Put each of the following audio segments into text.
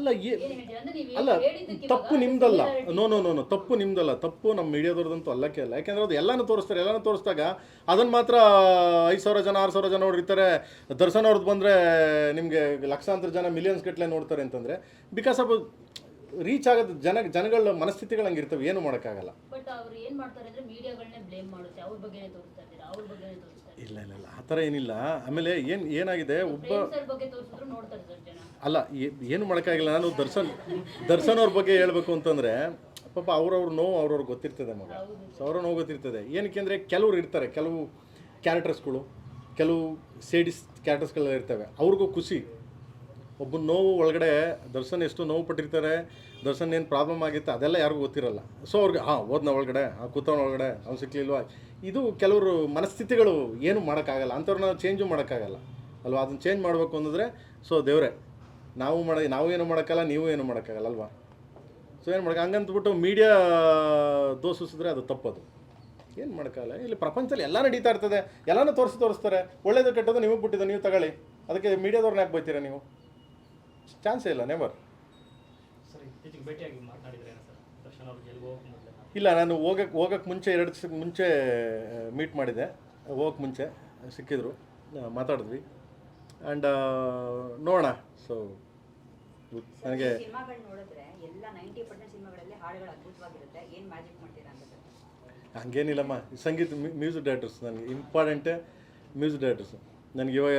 ಅಲ್ಲ ಏ ಅಲ್ಲ ತಪ್ಪು ನಿಮ್ದಲ್ಲ. ನೋ ನೋ ನೋ ನೋ ತಪ್ಪು ನಿಮ್ದಲ್ಲ. ತಪ್ಪು ನಮ್ಮ ಮೀಡಿಯಾದವ್ರದಂತೂ ಅಲ್ಲಕ್ಕೆ ಅಲ್ಲ. ಯಾಕೆಂದ್ರೆ ಅದು ಎಲ್ಲಾನು ತೋರಿಸ್ತಾರೆ ಎಲ್ಲಾನು ತೋರಿಸಿದಾಗ ಅದನ್ನು ಮಾತ್ರ ಐದು ಸಾವಿರ ಜನ ಆರು ಸಾವಿರ ಜನ ನೋಡಿರ್ತಾರೆ ದರ್ಶನ್ ಅವ್ರದ್ದು ಬಂದರೆ ನಿಮಗೆ ಲಕ್ಷಾಂತರ ಜನ ಮಿಲಿಯನ್ಸ್ ಗಟ್ಟಲೆ ನೋಡ್ತಾರೆ ಅಂತಂದರೆ ಬಿಕಾಸ್ ಆಫ್ ರೀಚ್ ಆಗೋದು ಜನ ಜನಗಳ ಮನಸ್ಥಿತಿಗಳು ಹಂಗಿರ್ತವೆ ಏನು ಮಾಡೋಕ್ಕಾಗಲ್ಲ. ಬಟ್ ಅವ್ರು ಏನ್ ಮಾಡ್ತಾರೆ ಅಂದ್ರೆ ಮೀಡಿಯಾಗಳನ್ನೇ ಬ್ಲೇಮ್ ಮಾಡುತ್ತೆ ಅವ್ರ ಬಗ್ಗೆನೇ ತೋರಿಸ್ತಾ ಇದ್ದೀರಾ ಅವ್ರ ಬಗ್ಗೆನೇ ತೋರಿಸ್ತಾ ಇಲ್ಲ ಇಲ್ಲ ಇಲ್ಲ ಆ ಥರ ಏನಿಲ್ಲ. ಆಮೇಲೆ ಏನು ಏನಾಗಿದೆ ಒಬ್ಬ ಸರ್ ಬಗ್ಗೆ ತೋರಿಸಿದ್ರು ನೋಡ್ತಾರೆ ಸರ್ ಜನ. ಅಲ್ಲ ಏ- ಏನು ಮಾಡೋಕ್ಕಾಗಿಲ್ಲ ನಾನು ದರ್ಶನ್ ದರ್ಶನ್ ಅವ್ರ ಬಗ್ಗೆ ಹೇಳಬೇಕು ಅಂತಂದರೆ ಪಾಪ ಅವ್ರವ್ರ ನೋವು ಅವ್ರವ್ರಿಗೆ ಗೊತ್ತಿರ್ತದೆ ಮಗ. ಸೊ ಅವ್ರ ನೋವು ಗೊತ್ತಿರ್ತದೆ. ಏನಕ್ಕೆ ಅಂದರೆ ಕೆಲವ್ರು ಇರ್ತಾರೆ ಕೆಲವು ಕ್ಯಾರೆಕ್ಟರ್ಸ್ಗಳು ಕೆಲವು ಸೇಡಿಸ್ ಕ್ಯಾರೆಕ್ಟರ್ಸ್ಗಳೆಲ್ಲ ಇರ್ತವೆ. ಅವ್ರಿಗೂ ಖುಷಿ. ಒಬ್ಬ ನೋವು ಒಳಗಡೆ, ದರ್ಶನ್ ಎಷ್ಟು ನೋವು ಪಟ್ಟಿರ್ತಾರೆ, ದರ್ಶನ್ ಏನು ಪ್ರಾಬ್ಲಮ್ ಆಗಿತ್ತು, ಅದೆಲ್ಲ ಯಾರಿಗೂ ಗೊತ್ತಿರಲ್ಲ. ಸೊ ಅವ್ರಿಗೆ, ಹಾಂ ಓದ್ನ ಒಳಗಡೆ, ಆ, ಕೂತವನ ಒಳಗಡೆ, ಅವ್ನು ಸಿಕ್ಕಲಿಲ್ವಾ ಇದು ಕೆಲವರು ಮನಸ್ಥಿತಿಗಳು ಏನು ಮಾಡೋಕ್ಕಾಗಲ್ಲ, ಅಂಥವ್ರನ್ನ ಚೇಂಜು ಮಾಡೋಕ್ಕಾಗಲ್ಲ. ಅಲ್ವಾ? ಅದನ್ನ ಚೇಂಜ್ ಮಾಡಬೇಕು ಅಂತಂದರೆ ಸೊ ದೇವರೇ, ನಾವು ಮಾಡ, ನಾವು ಏನು ಮಾಡೋಕ್ಕಲ್ಲ ನೀವು ಏನು ಮಾಡೋಕ್ಕಾಗಲ್ಲ, ಅಲ್ವಾ? ಸೊ ಏನು ಮಾಡೋಕೆ, ಹಂಗಂತಬಿಟ್ಟು ಮೀಡಿಯಾ ದೋಷಿಸಿದ್ರೆ ಅದು ತಪ್ಪದು. ಏನು ಮಾಡೋಕ್ಕಾಗಲ್ಲ, ಇಲ್ಲಿ ಪ್ರಪಂಚದಲ್ಲಿ ಎಲ್ಲ ನಡೀತಾ ಇರ್ತದೆ, ಎಲ್ಲನೂ ತೋರಿಸಿ ತೋರಿಸ್ತಾರೆ, ಒಳ್ಳೇದು ಕೆಟ್ಟದ್ದು ನಿಮಗೆ ಬಿಟ್ಟಿದ್ದು ನೀವು ತಗೊಳ್ಳಿ. ಅದಕ್ಕೆ ಮೀಡಿಯಾದವ್ರನ್ನ ಯಾಕೆ ಬೈತೀರಾ ನೀವು? ಚಾನ್ಸೇ ಇಲ್ಲ ನೆವರ್ ಸರ್ ಇತ್ತೀಚೆಗೆ ಭೇಟಿಯಾಗಿ ಮಾತನಾಡಿದ್ರೇನು ಸರ್? ದರ್ಶನ್ ಅವ್ರು ಗೆಲ್ಗೆ ಹೋಗಕ್ಕೆ ಮೊದಲೇ ಇಲ್ಲ ನಾನು ಹೋಗಕ್ಕೆ ಹೋಗಕ್ಕೆ ಮುಂಚೆ ಎರಡು ದಿವಸಕ್ಕೆ ಮುಂಚೆ ಮೀಟ್ ಮಾಡಿದೆ. ಹೋಗಕ್ಕೆ ಮುಂಚೆ ಸಿಕ್ಕಿದ್ರು ಮಾತಾಡಿದ್ವಿ. ಆ್ಯಂಡ್ ನೋಡೋಣ. ಸೊ ನನಗೆ ಸಿನಿಮಾಗಳು ನೋಡಿದ್ರೆ ಎಲ್ಲ ನೈಂಟಿ ಪರ್ಸೆಂಟ್ ಸಿನಿಮಾಗಳಲ್ಲಿ ಹಾಡುಗಳು ಅದ್ಭುತವಾಗಿರುತ್ತೆ. ಏನ್ ಮ್ಯಾಜಿಕ್ ಮಾಡ್ತೀರಾ ಅಂತ ಹಂಗೇನಿಲ್ಲಮ್ಮ. ಸಂಗೀತ ಮ್ಯೂಸಿಕ್ ಡೈರೆಕ್ಟರ್ಸ್ ನನಗೆ ಇಂಪಾರ್ಟೆಂಟೇ ಮ್ಯೂಸಿಕ್ ಡೈರೆಕ್ಟರ್ಸ್. ನನಗೆ ಇವಾಗ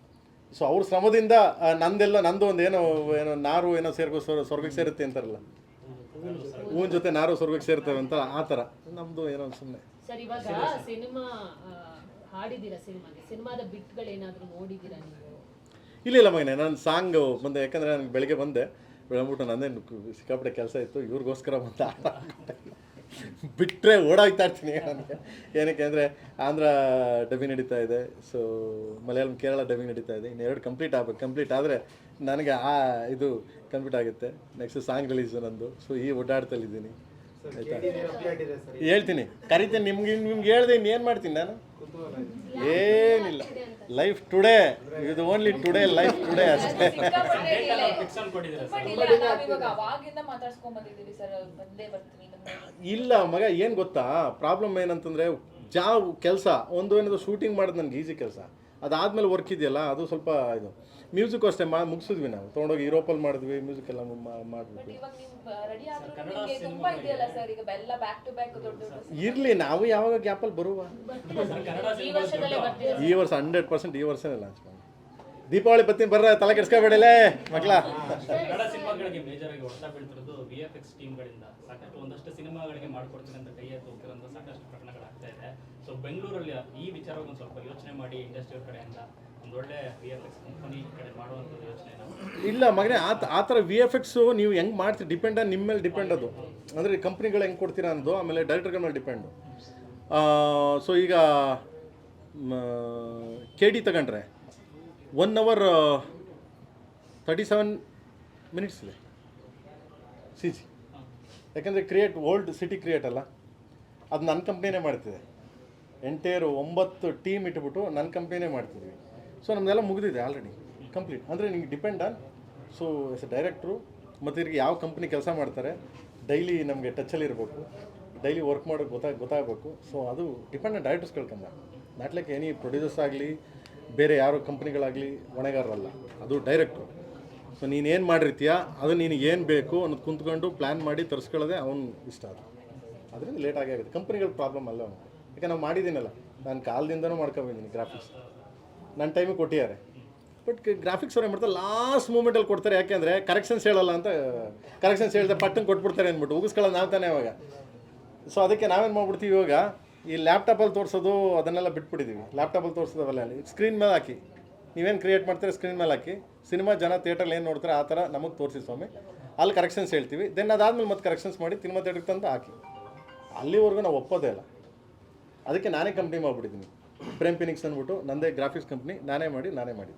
ಸೊ ಅವ್ರ ಶ್ರಮದಿಂದ ನಂದೆಲ್ಲ ನಂದು ಒಂದು ಏನೋ ಏನೋ ನಾರು ಏನೋ ಸೇರ್ಕೋ ಸ್ವರ್ ಸ್ವರ್ಗಕ್ಕೆ ಸೇರುತ್ತೆ ಅಂತಾರಲ್ಲ. ಹೂವಿನ ಜೊತೆ ನಾರು ಸ್ವರ್ಗಕ್ಕೆ ಸೇರ್ತವೆ ಅಂತ ಆ ಥರ ನಮ್ಮದು ಏನೋ ಸುಮ್ಮನೆ ಸರ್ ಇವಾಗ ಸಿನಿಮಾ ಹಾಡಿದ್ದೀರಾ ಸಿನಿಮಾಗೆ? ಸಿನಿಮಾದ ಬಿಟ್ಗಳೇನಾದರೂ ನೋಡಿದ್ದೀರಾ ನೀವು? ಇಲ್ಲ ಇಲ್ಲ ಮಗನೇ ನಾನು ಸಾಂಗ್ ಬಂದೆ ಯಾಕಂದರೆ ನನಗೆ ಬೆಳಗ್ಗೆ ಬಂದೆ. ಬೆಳಗ್ಬಿಟ್ಟು ನಂದೇನು ಸಿಕ್ಕಾಪಟ್ಟೆ ಕೆಲಸ ಇತ್ತು ಇವ್ರಿಗೋಸ್ಕರ ಬಂದ ಬಿಟ್ಟರೆ ಓಡಾಗ್ತಾ ಇರ್ತೀನಿ ಏನಕ್ಕೆ ಅಂದರೆ ಆಂಧ್ರ ಡಬ್ಬಿ ನಡೀತಾ ಇದೆ. ಸೊ ಮಲಯಾಳಂ ಕೇರಳ ಡಬ್ಬಿ ನಡೀತಾ ಇದೆ. ಇನ್ನು ಎರಡು ಕಂಪ್ಲೀಟ್ ಆಗ್ಬೇಕು ಕಂಪ್ಲೀಟ್ ಆದರೆ ನನಗೆ ಆ ಇದು ಕಂಪ್ಲೀಟ್ ಆಗುತ್ತೆ. ನೆಕ್ಸ್ಟ್ ಸಾಂಗ್ ರಿಲೀಸ್ ನಂದು. ಸೊ ಈ ಓಡಾಡ್ತಲ್ಲಿದ್ದೀನಿ. ಆಯಿತಾ? ಹೇಳ್ತೀನಿ. ಕರಿತೀನಿ. ನಿಮ್ಗೆ ನಿಮ್ಗೆ ಹೇಳ್ದೆ ಏನು ಮಾಡ್ತೀನಿ ನಾನು? ಏನಿಲ್ಲ. ಲೈಫ್ ಟುಡೇ ಇದು ಓನ್ಲಿ ಟುಡೇ ಲೈಫ್ ಟುಡೇ ಅಷ್ಟೇ. ಇಲ್ಲ. ಮಗ ಏನು ಗೊತ್ತಾ? ಪ್ರಾಬ್ಲಮ್ ಏನಂತಂದರೆ ಜಾ ಕೆಲಸ ಒಂದು ಏನಾದ್ರು ಶೂಟಿಂಗ್ ಮಾಡೋದು ನನಗೆ ಈಸಿ ಕೆಲಸ. ಅದಾದಮೇಲೆ ವರ್ಕ್ ಇದೆಯಲ್ಲ ಅದು ಸ್ವಲ್ಪ ಇದು. ಮ್ಯೂಸಿಕ್ ಅಷ್ಟೇ ಮಾ ಮುಗಿಸಿದ್ವಿ ನಾವು. ತೊಗೊಂಡೋಗಿ ಯುರೋಪಲ್ಲಿ ಮಾಡಿದ್ವಿ ಮ್ಯೂಸಿಕ್ ಎಲ್ಲ ಮಾಡಿದ್ವಿ ಇವಾಗ ನೀವು ರೆಡಿ ಆದ್ರೂ ತುಂಬಾ ಇದೆಯಲ್ಲ ಸರ್ ಈಗ ಎಲ್ಲ ಬ್ಯಾಕ್ ಟು ಬ್ಯಾಕ್ ದೊಡ್ಡ ದೊಡ್ಡ ಇರಲಿ ನಾವು ಯಾವಾಗ ಗ್ಯಾಪಲ್ಲಿ ಬರುವ? ಈ ವರ್ಷದಲ್ಲೇ ಬರ್ತೀರಾ ಈ ವರ್ಷ ಹಂಡ್ರೆಡ್ ಪರ್ಸೆಂಟ್ ಈ ವರ್ಷನೇ ಲಾಂಚ್ ಮಾಡಿ. ದೀಪಾವಳಿ ಪತ್ತಿನ ಬರ್ರ ತಲೆ ಕೆಡ್ಸ್ಕೊಬೇಡಲೇ ಮಕ್ಕಳ ಕನ್ನಡ ಸಿನಿಮಾಗಳಿಗೆ ಮೇಜರ್ ಆಗಿ ಹೊಡೆತ ಬೀಳ್ತಿರೋದು ವಿ ಎಫ್ ಎಕ್ಸ್ ಟೀಮ್ಗಳಿಂದ ಸಾಕಷ್ಟು ಒಂದಷ್ಟು ಸಿನಿಮಾಗಳಿಗೆ ಮಾಡ್ಕೊಡ್ತೀನಿ ಅಂತ ಕೈ ಎತ್ತು ಸಾಕಷ್ಟು ಸೊ ಬೆಂಗಳೂರಲ್ಲಿ ಈ ವಿಚಾರವಾಗಿ ಒಂದು ಸ್ವಲ್ಪ ಯೋಚನೆ ಮಾಡಿ ಇಂಡಸ್ಟ್ರಿ ಕಡೆಯಿಂದ ಇಲ್ಲ ಮಗನೇ, ಆ ತ- ಆ ಥರ ವಿ ಎಫ್ ಎಕ್ಸು ನೀವು ಹೆಂಗೆ ಮಾಡ್ತೀರಿ? ಡಿಪೆಂಡ್ ನಿಮ್ಮ ಮೇಲೆ ಡಿಪೆಂಡ್ ಅದು. ಅಂದರೆ ಕಂಪ್ನಿಗಳು ಹೆಂಗೆ ಕೊಡ್ತೀರಾ ಅನ್ನೋದು ಆಮೇಲೆ ಡೈರೆಕ್ಟರ್ಗಳ ಮೇಲೆ ಡಿಪೆಂಡು ಸೊ ಈಗ ಕೆ ಡಿ ತಗೊಂಡ್ರೆ one hour thirty seven minutes C C ಯಾಕಂದರೆ ಕ್ರಿಯೇಟ್ ಓಲ್ಡ್ ಸಿಟಿ ಕ್ರಿಯೇಟ್ ಅಲ್ಲ? ಅದು ನನ್ನ ಕಂಪ್ನಿನೇ ಮಾಡ್ತಿದೆ. ಎಂಟೈರು ಒಂಬತ್ತು ಟೀಮ್ ಇಟ್ಬಿಟ್ಟು ನನ್ನ ಕಂಪ್ನಿನೇ ಮಾಡ್ತಿದ್ವಿ ಸೊ ನಮ್ಮದೆಲ್ಲ ಮುಗಿದಿದೆ ಆಲ್ರೆಡಿ ಕಂಪ್ಲೀಟ್ ಅಂದರೆ ನಿಮಗೆ depend on so S A director ಮತ್ತು ಇವ್ರಿಗೆ ಯಾವ ಕಂಪ್ನಿ ಕೆಲಸ ಮಾಡ್ತಾರೆ ಡೈಲಿ ನಮಗೆ ಟಚಲ್ಲಿ ಇರಬೇಕು. ಡೈಲಿ ವರ್ಕ್ ಮಾಡೋಕ್ಕೆ ಗೊತ್ತಾಗ ಗೊತ್ತಾಗಬೇಕು. ಸೊ ಅದು ಡಿಪೆಂಡ್ ಆನ್ ಡೈರೆಕ್ಟರ್ಸ್ ಕೇಳ್ಕೊಂಡ. ನಾಟ್ ಲೈಕ್ ಎನಿ ಪ್ರೊಡ್ಯೂಸರ್ಸ್ ಆಗಲಿ, ಬೇರೆ ಯಾರು ಕಂಪ್ನಿಗಳಾಗಲಿ ಹೊಣೆಗಾರರಲ್ಲ. ಅದು ಡೈರೆಕ್ಟ್ರು ಸೊ ನೀನೇನು ಮಾಡಿರ್ತೀಯ, ಅದು ನಿನಗೆ ಏನು ಬೇಕು ಅನ್ನೋದು ಕುಂತ್ಕೊಂಡು ಪ್ಲ್ಯಾನ್ ಮಾಡಿ ತರಿಸ್ಕೊಳ್ಳೋದೇ ಅವ್ನು ಇಷ್ಟ ಅದು. ಅದರಿಂದ ಲೇಟ್ ಆಗಿ ಆಗುತ್ತೆ. ಕಂಪ್ನಿಗಳ ಪ್ರಾಬ್ಲಮ್ ಅಲ್ಲ ಅವ್ನು ಯಾಕೆ ನಾವು ಮಾಡಿದ್ದೀನಲ್ಲ. ನಾನು ಕಾಲದಿಂದನೂ ಮಾಡ್ಕೊಬಂದಿದ್ದೀನಿ ಗ್ರಾಫಿಕ್ಸ್ ನನ್ನ ಟೈಮಿಗೆ ಕೊಟ್ಟಿದ್ದಾರೆ. ಬಟ್ ಗ್ರಾಫಿಕ್ಸ್ ಅವ್ರು ಏನು ಮಾಡ್ತಾರೆ ಲಾಸ್ಟ್ ಮೂಮೆಂಟಲ್ಲಿ ಕೊಡ್ತಾರೆ. ಯಾಕೆಂದರೆ ಕರೆಕ್ಷನ್ಸ್ ಹೇಳಲ್ಲ ಅಂತ ಕರೆಕ್ಷನ್ಸ್ ಹೇಳಿದ್ರೆ ಪಟ್ಟಂಗೆ ಕೊಟ್ಬಿಡ್ತಾರೆ ಅಂದ್ಬಿಟ್ಟು. ಉಗಿಸ್ಕೊಳ್ಳೋದು ನಾವು ತಾನೇ ಅವಾಗ ಸೊ ಅದಕ್ಕೆ ನಾವೇನು ಮಾಡ್ಬಿಡ್ತೀವಿ ಇವಾಗ, ಈ ಲ್ಯಾಪ್ಟಾಪಲ್ಲಿ ತೋರಿಸೋದು ಅದನ್ನೆಲ್ಲ ಬಿಟ್ಬಿಟ್ಟಿದ್ದೀವಿ ಲ್ಯಾಪ್ಟಾಪಲ್ಲಿ ತೋರಿಸೋದವೆಲ್ಲ ಸ್ಕ್ರೀನ್ ಮೇಲೆ ಹಾಕಿ. ನೀವೇನು ಕ್ರಿಯೇಟ್ ಮಾಡ್ತೀರಾ ಸ್ಕ್ರೀನ್ ಮೇಲೆ ಹಾಕಿ. ಸಿನಿಮಾ ಜನ ಥಿಯೇಟ್ರಲ್ಲಿ ಏನು ನೋಡ್ತಾರೆ, ಆ ಥರ ನಮಗೆ ತೋರಿಸಿ ಸ್ವಾಮಿ. ಅಲ್ಲಿ ಕರೆಕ್ಷನ್ಸ್ ಹೇಳ್ತೀವಿ. ದೆನ್ ಅದಾದ್ಮೇಲೆ ಮತ್ತೆ ಕರೆಕ್ಷನ್ಸ್ ಮಾಡಿ ಸಿನಿಮಾ ಥಿಯೇಟ್ರಿಗೆ ತಂದು ಹಾಕಿ. ಅಲ್ಲಿವರೆಗೂ ನಾವು ಒಪ್ಪೋದೇ ಇಲ್ಲ. ಅದಕ್ಕೆ ನಾನೇ ಕಂಪ್ನಿ ಮಾಡ್ಬಿಟ್ಟಿದ್ದೀನಿ. ಪ್ರೇಮ್ ಫಿನಿಕ್ಸ್ ಅಂದ್ಬಿಟ್ಟು ನಂದೇ ಗ್ರಾಫಿಕ್ಸ್ ಕಂಪ್ನಿ ನಾನೇ ಮಾಡಿ ನಾನೇ ಮಾಡಿ